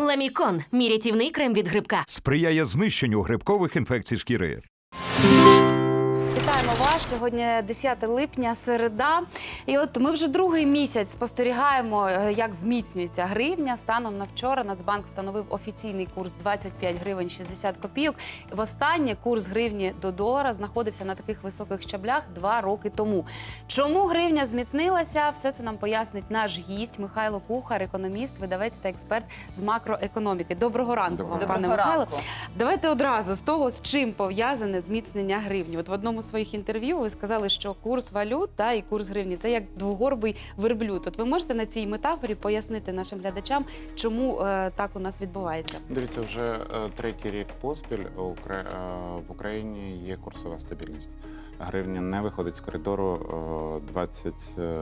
Ламікон мій рятівний крем від грибка. сприяє знищенню грибкових інфекцій шкіри. Вітаємо вас сьогодні 10 липня, середа. І от ми вже другий місяць спостерігаємо, е, як зміцнюється гривня. Станом на вчора Нацбанк встановив офіційний курс 25 гривень 60 копійок. Востаннє курс гривні до долара знаходився на таких високих щаблях два роки тому. Чому гривня зміцнилася? Все це нам пояснить наш гість Михайло Кухар, економіст, видавець та експерт з макроекономіки. Доброго ранку, вам, пане Михайло. Давайте одразу з того, з чим пов'язане зміцнення гривні. От в одному з своїх інтерв'ю ви сказали, що курс валют та і курс гривні це як двогорбий верблюд. От ви можете на цій метафорі пояснити нашим глядачам, чому е, так у нас відбувається? Дивіться, вже е, третій рік поспіль е, в Україні є курсова стабільність. Гривня не виходить з коридору е,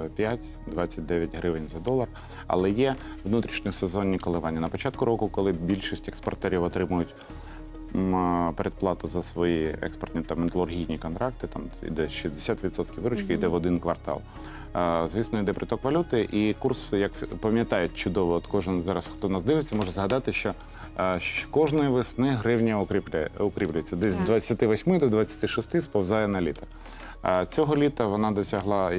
25-29 гривень за долар, але є внутрішні сезонні коливання. На початку року, коли більшість експортерів отримують е, передплату за свої експортні та металургійні контракти, там йде 60% виручки, йде в один квартал. Звісно, йде приток валюти, і курс, як пам'ятають чудово, от кожен зараз, хто нас дивиться, може згадати, що, кожної весни гривня укріплюється. Десь з 28 до 26 сповзає на літо. Цього літа вона досягла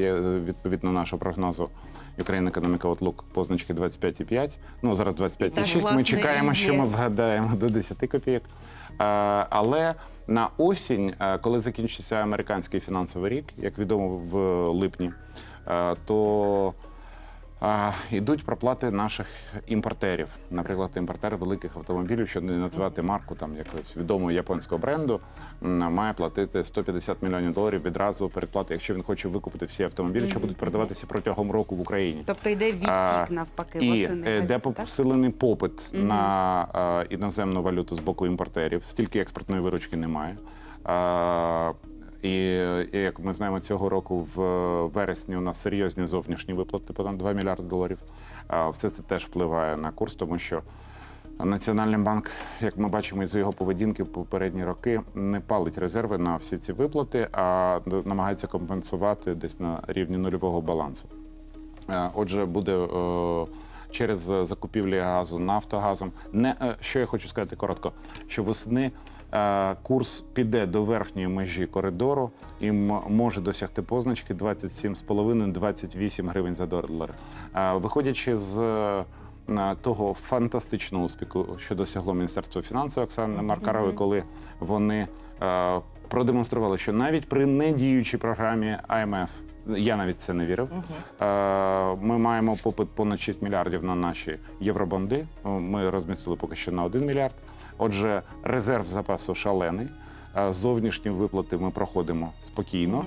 відповідно нашого прогнозу Ukraine Economic Outlook позначки 25,5. Ну зараз 25,6. Ми чекаємо, що ми вгадаємо до 10 копійок. Але на осінь, коли закінчиться американський фінансовий рік, як відомо в липні, то йдуть проплати наших імпортерів. Наприклад, імпортер великих автомобілів, щоб не називати марку там якогось відомого японського бренду, має платити 150 мільйонів доларів відразу передплати, якщо він хоче викупити всі автомобілі, що будуть продаватися протягом року в Україні. Тобто йде відтік навпаки І восени. е, де посилений попит на іноземну валюту з боку імпортерів, стільки експортної виручки немає. Е, і, як ми знаємо, цього року в вересні у нас серйозні зовнішні виплати, понад 2 мільярди доларів. Е, Все це теж впливає на курс, тому що Національний банк, як ми бачимо із його поведінки в попередні роки, не палить резерви на всі ці виплати, а намагається компенсувати десь на рівні нульового балансу. Е, Отже, буде е, через закупівлі газу нафтогазом. Не е, що я хочу сказати коротко, що весни е, курс піде до верхньої межі коридору і може досягти позначки 27,5-28 гривень за долар. Е, Виходячи з е, того фантастичного успіху, що досягло Міністерство фінансів Оксани Маркарової, коли вони е, продемонстрували, що навіть при недіючій програмі АМФ, я навіть це не вірив. Е, ми маємо попит понад 6 мільярдів на наші євробонди. Е, Ми розмістили поки що на 1 мільярд. Отже, резерв запасу шалений. Е, Зовнішні виплати ми проходимо спокійно.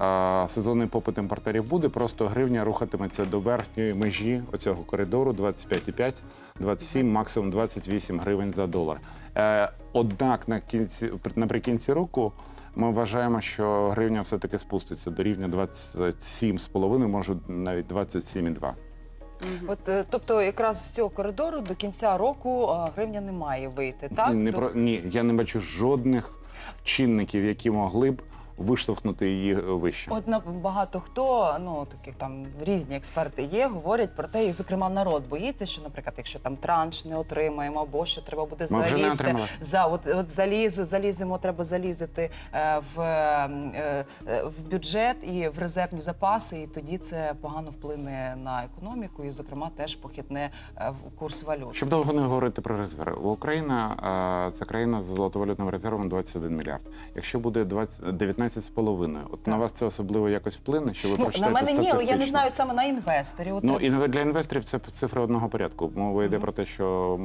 Е, Сезонний попит імпортерів буде, просто гривня рухатиметься до верхньої межі оцього коридору 25,5, 27, максимум 28 гривень за долар. Е, Однак на кінці наприкінці року ми вважаємо, що гривня все-таки спуститься до рівня 27,5, може навіть 27,2. От, е, тобто, якраз з цього коридору до кінця року а, гривня не має вийти, так? Ні, не До- про ні, я не бачу жодних чинників, які могли б виштовхнути її е, вище. От на багато хто, ну таких там різні експерти є, говорять про те, і зокрема народ боїться, що, наприклад, якщо там транш не отримаємо, або що треба буде Ми вже не залізти отримали. за от, от залізу, заліземо, треба залізти е, в, е, е, в бюджет і в резервні запаси, і тоді це погано вплине на економіку, і зокрема теж похитне е, в курс валют. Щоб довго не говорити про резерв, Україна е, це країна з золотовалютним резервом 21 мільярд. Якщо буде 20, 19,5, от на вас це особливо якось вплине, що ви Ну, на мене ні, але я не знаю саме на інвесторів. От Ну і для інвесторів це цифри одного порядку. Мова йде про те, що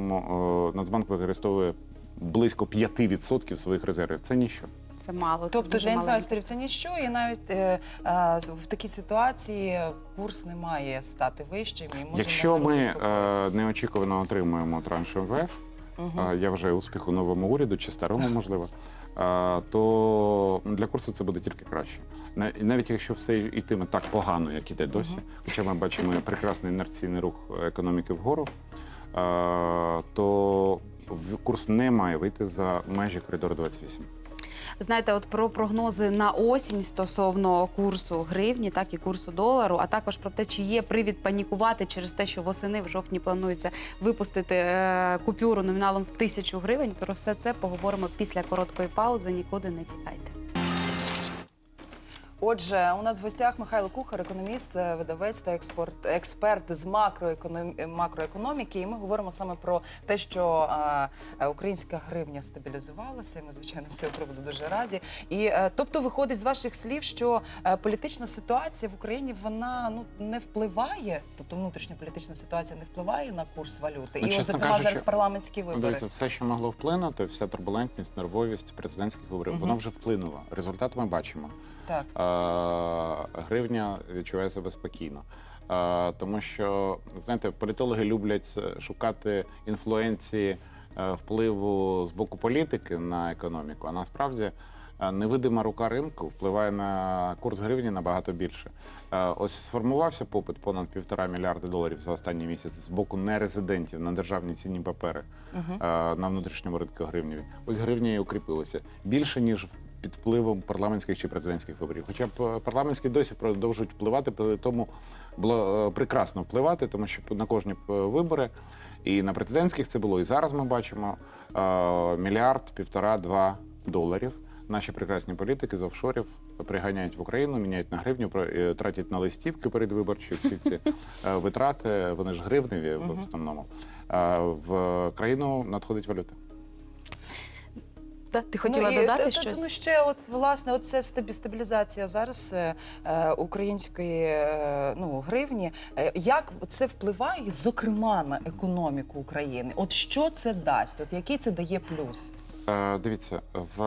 Нацбанк використовує близько 5% своїх резервів. Це ніщо. Це мало. Тобто дуже для інвесторів це ніщо, і навіть е, е, в такій ситуації курс не має стати вищим. І Якщо ми е, неочікувано отримуємо транш МВФ, е, я вважаю успіху новому уряду чи старому, можливо. То для курсу це буде тільки краще. На- Навіть якщо все йтиме так погано, як іде досі, хоча ми бачимо прекрасний інерційний рух економіки вгору, то курс не має вийти за межі коридору 28. Знаєте, от про прогнози на осінь стосовно курсу гривні, так і курсу долару, а також про те, чи є привід панікувати через те, що восени в жовтні планується випустити е, купюру номіналом в тисячу гривень. Про все це поговоримо після короткої паузи. Нікуди не тікайте. Отже, у нас в гостях Михайло Кухар, економіст, е, видавець та експорт, експерт з макроеконом... макроекономіки. І ми говоримо саме про те, що е, українська гривня стабілізувалася. і Ми, звичайно, з цього приводу дуже раді. І е, тобто, виходить з ваших слів, що е, політична ситуація в Україні вона ну не впливає, тобто внутрішня політична ситуація не впливає на курс валюти. Ну, і, зокрема, кажучи, зараз парламентські вибори. Дивіться, все, що могло вплинути, вся турбулентність, нервовість президентських виборів, воно вже вплинуло. Результат ми бачимо. Так. Е, Гривня відчуває себе спокійно. Е, Тому що, знаєте, політологи люблять е, шукати інфлюенції е, впливу з боку політики на економіку, а насправді е, невидима рука ринку впливає на курс гривні набагато більше. Е, Ось сформувався попит понад півтора мільярда доларів за останній місяць з боку нерезидентів на державні цінні папери е, на внутрішньому ринку гривні. Ось гривня і укріпилася більше ніж під впливом парламентських чи президентських виборів. Хоча б е, парламентські досі продовжують впливати, при тому було е, прекрасно впливати, тому що на кожні е, вибори і на президентських це було, і зараз ми бачимо мільярд, півтора, два доларів. Наші прекрасні політики з офшорів приганяють в Україну, міняють на гривню, тратять на листівки передвиборчі. Всі ці витрати, вони ж гривневі в основному. В країну надходить валюта. Та, ти хотіла і, додати та- та- Ну ще от власне, от це стабілізація зараз е, е, української е, ну гривні. Е, як це впливає, зокрема, на економіку України? От що це дасть? От який це дає плюс? Е, Дивіться, в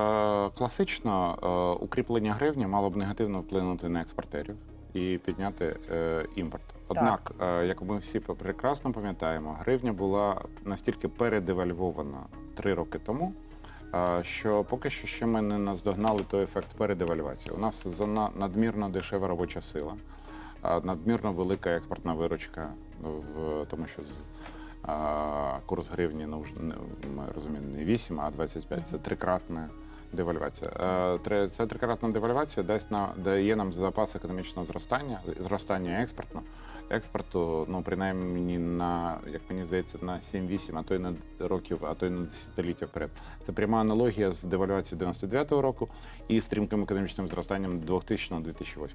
класично е, укріплення гривні мало б негативно вплинути на експортерів і підняти е, імпорт. Однак, е, як ми всі прекрасно пам'ятаємо, гривня була настільки передевальвована три роки тому. Що поки що ще ми не наздогнали той ефект передевальвації. У нас за надмірно дешева робоча сила, надмірно велика експортна виручка, в тому що з курс гривні, ну, ми розуміємо, не 8, а 25. Це трикратна девальвація. Це Ця трикратна девальвація дасть на, дає нам запас економічного зростання, зростання експортно. Експорту, ну, принаймні, на, як мені здається, на 7-8, а то й на років, а то й на десятиліття вперед. Це пряма аналогія з девальвацією 99-го року і стрімким економічним зростанням 2000-2008.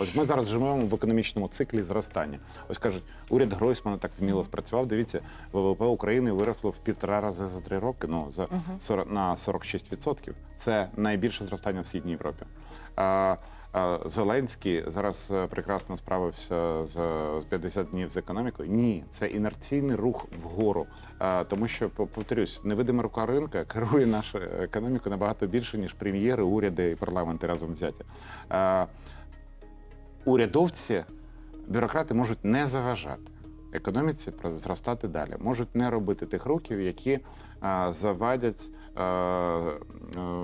Ось ми зараз живемо в економічному циклі зростання. Ось кажуть, уряд Гройсмана так вміло спрацював. Дивіться, ВВП України виросло в півтора рази за три роки. Ну за 40, на 46%. Це найбільше зростання в східній Європі. А, а, Зеленський зараз е, прекрасно справився з з 50 днів з економікою. Ні, це інерційний рух вгору. А, Тому що повторюсь, невидима рука ринка керує нашу економіку набагато більше ніж прем'єри, уряди і парламенти разом взяті. Урядовці, бюрократи можуть не заважати економіці зростати далі, можуть не робити тих рухів, які завадять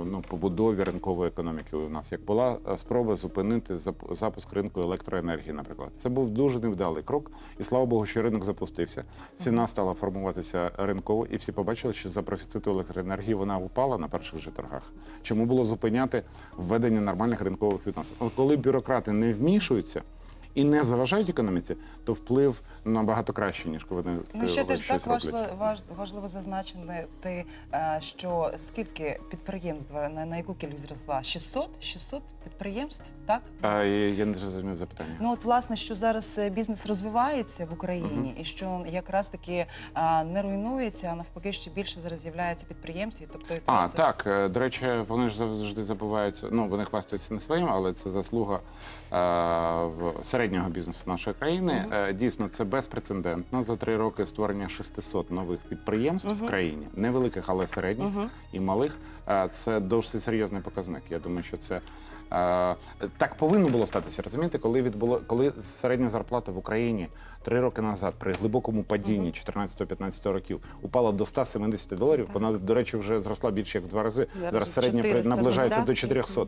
ну, побудові ринкової економіки у нас. Як була спроба зупинити запуск ринку електроенергії, наприклад, це був дуже невдалий крок, і слава Богу, що ринок запустився. Ціна стала формуватися ринково, і всі побачили, що за профіциту електроенергії вона упала на перших же торгах. Чому було зупиняти введення нормальних ринкових відносин? Коли бюрократи не вмішуються і не заважають економіці, то вплив набагато краще, ніж коли вони Ну ще теж так важливо, важливо зазначити, е, що скільки підприємств на, на яку кількість зросла? 600? 600 підприємств, так? А, я я не зрозумів запитання. Ну от власне, що зараз е, бізнес розвивається в Україні, і що якраз таки е, не руйнується, а навпаки, ще більше зараз з'являється підприємств, тобто А, так, е, до речі, вони ж завжди забуваються. Ну, вони хвастаються не своїм, але це заслуга в середнього бізнесу нашої країни. Е, дійсно, це безпрецедентно. За три роки створення 600 нових підприємств в країні, невеликих, але середніх і малих. Е, це досить серйозний показник. Я думаю, що це. Е, Так повинно було статися, розумієте, коли відбуло, коли середня зарплата в Україні три роки назад при глибокому падінні 14-15 років упала до 170 доларів. Вона, до речі, вже зросла більше як в два рази. Зараз середня 400 наближається да? до да? 400.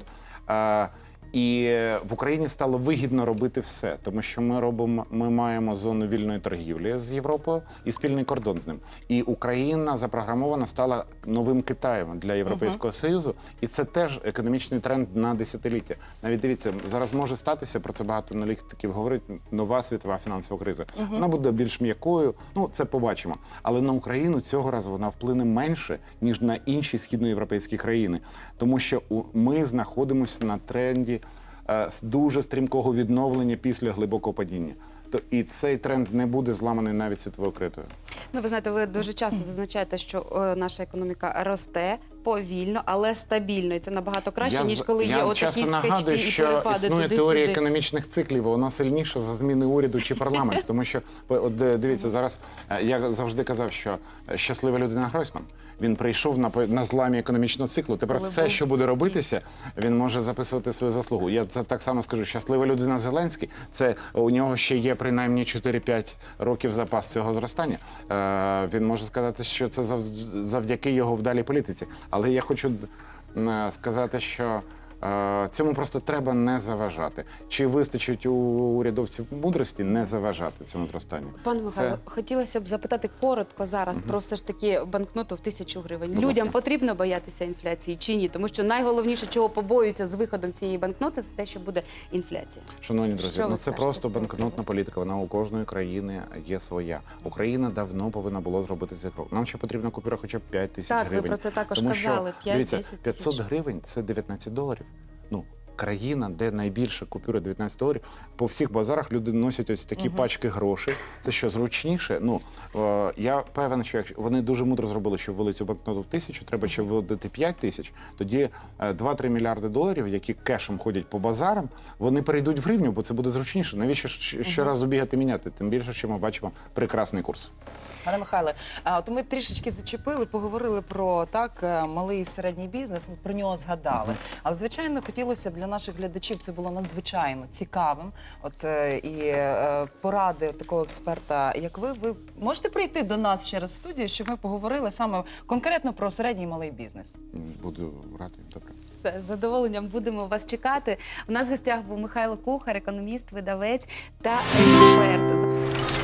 І в Україні стало вигідно робити все, тому що ми робимо, ми маємо зону вільної торгівлі з Європою і спільний кордон з ним. І Україна запрограмована стала новим Китаєм для Європейського Союзу, і це теж економічний тренд на десятиліття. Навіть дивіться, зараз може статися про це багато аналітиків говорить нова світова фінансова криза. Вона буде більш м'якою. Ну це побачимо. Але на Україну цього разу вона вплине менше ніж на інші східноєвропейські країни, тому що у- ми знаходимося на тренді дуже стрімкого відновлення після глибокого падіння. То і цей тренд не буде зламаний навіть світовою критою. Ну, ви знаєте, ви дуже часто зазначаєте, що е, наша економіка росте повільно, але стабільно. І це набагато краще, ніж коли я є отакі часто скачки нагадую, і що перепади існує теорія сюди. економічних циклів. Вона сильніша за зміни уряду чи парламенту. Тому що от е, дивіться зараз. е, Я завжди казав, що е, щаслива людина Гройсман. Він прийшов на на зламі економічного циклу. Тепер Але все, був- що буде робитися, він може записувати свою заслугу. Я це так само скажу. Щаслива людина Зеленський. Це у нього ще є принаймні 4-5 років запас цього зростання. Е, Він може сказати, що це завдяки його вдалій політиці. Але я хочу е, сказати, що цьому просто треба не заважати. Чи вистачить у урядовців мудрості не заважати цьому зростанню? Пане Це- хотілося б запитати коротко зараз про все ж таки банкноту в тисячу гривень. Будь Людям ласка. потрібно боятися інфляції чи ні? Тому що найголовніше, чого побоюються з виходом цієї банкноти, це те, що буде інфляція. Шановні друзі, Що ну це просто банкнотна політика. Вона у кожної країни є своя. Україна давно повинна було зробити цей крок. Нам ще потрібна купюра хоча б 5 тисяч Так, ви про це також Тому казали, Що, дивіться, 5-10 тисяч. гривень це 19 доларів. Країна, де найбільша купюра 19 доларів, по всіх базарах люди носять ось такі пачки грошей. Це що зручніше? Ну е, я певен, що якщо вони дуже мудро зробили, що ввели цю банкноту в тисячу, треба ще вводити 5 тисяч. Тоді е, 2-3 мільярди доларів, які кешем ходять по базарам, вони перейдуть в гривню, бо це буде зручніше. Навіщо щ- щоразу бігати міняти? Тим більше, що ми бачимо прекрасний курс. Пане Михайле, от ми трішечки зачепили, поговорили про так е, малий і середній бізнес, про нього згадали. Але звичайно, хотілося б для наших глядачів це було надзвичайно цікавим. От е, і е, поради такого експерта, як ви, ви можете прийти до нас через студію, щоб ми поговорили саме конкретно про середній і малий бізнес. Буду радий. Добре. Все, з задоволенням будемо вас чекати. У нас в гостях був Михайло Кухар, економіст, видавець та експерт.